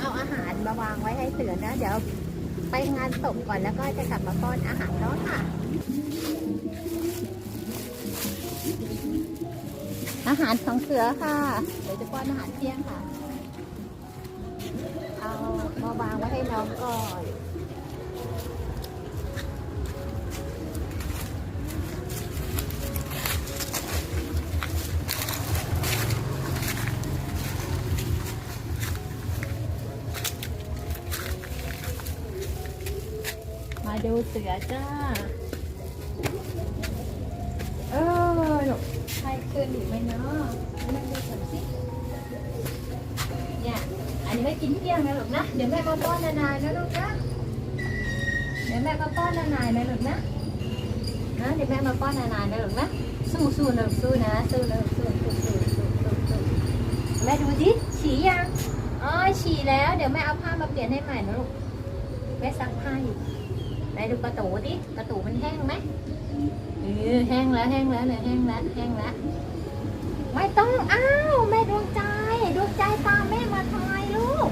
เอาอาหารมาวางไว้ให้เสือนะ เดี๋ยวไปงานศพก่อนแล้วก็จะกลับมาป้อนอาหารน้องค่ะ อาหารของเสือค่ะ เดี๋ยวจะป้อนอาหารเที่ยงค่ะ เอามาวางไว้ให้น้องก่อน ดูเสือจ้า เออหนูใครคืนอยู่ไหมเนาะมาดูก่อนสิเนี่ย อันนี้ไม่กินเที่ยงนะลูกนะ เดี๋ยวแม่มาป้อนนานๆนะลูกนะ เดี๋ยวแม่มาป้อนนานๆนะลูกนะนะเดี๋ยวแม่มาป้อนนานๆนะลูกนะสู้สู้นะลูกสู้นะสู้นะลูกสู้สู้สู้สู้สู้สู้แม่ดูสิฉี่ยังอ๋อฉี่แล้ว เดี๋ยวแม่เอาผ้ามาเปลี่ยนให้ใหม่นะลูกแม่ซักผ้าอยู่ ไหนดูกระตูดิกระตูมันแห้งไหมเออแห้งแล้วแห้งแล้วเนี่ยแห้งแล้วแห้งแล้วไม่ต้องอ้าวแม่ดวงใจดวงใจตามแม่มาทายลูก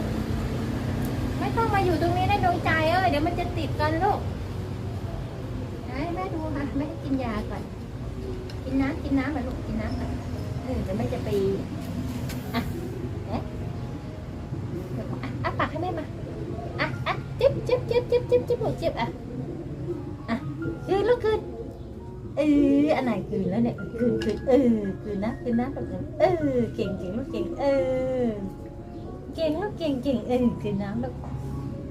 ไม่ต้องมาอยู่ตรงนี้นะดวงใจเอ้ยเดี๋ยวมันจะติดกันลูกไหนแม่ดูค่ะแม่ให้กินยาก่อนกินน้ำกินน้ำมาลูกกินน้ำก่อนเออเดี๋ยวแม่จะไปอะเอ๊ะเดี๋ยวขออะอะปากให้แม่มา อะอะจิ๊บ จิบจิบจิบจิ๊บจิ๊บลูกจิ๊บอะอะคืนลูกคืนเอออันไหนคืนแล้วเนี่ยคืนคืนเออคืนนะคืนนะลูกคืนเออเก่งเก่งลูกเก่งเออเก่งลูกเก่งเก่งเออคืนน้ำลูก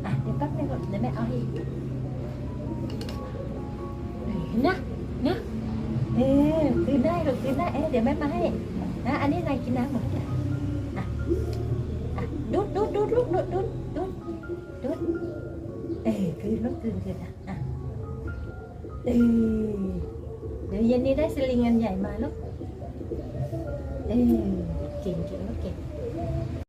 อะเดี๋ยวแป๊บนึงลูกเดี๋ยวแม่เอาให้เห็นนะนะเออคืนได้ลูกคืนได้เออเดี๋ยวแม่มาให้นะอันนี้นายกินน้ำหมดอะอ่ เออคืนลูกคืนคืนอะอะเออเดี๋ยวเย็นนี้ได้สลิงอันใหญ่มาลูกเออเก่งเก่งลูกเก่ง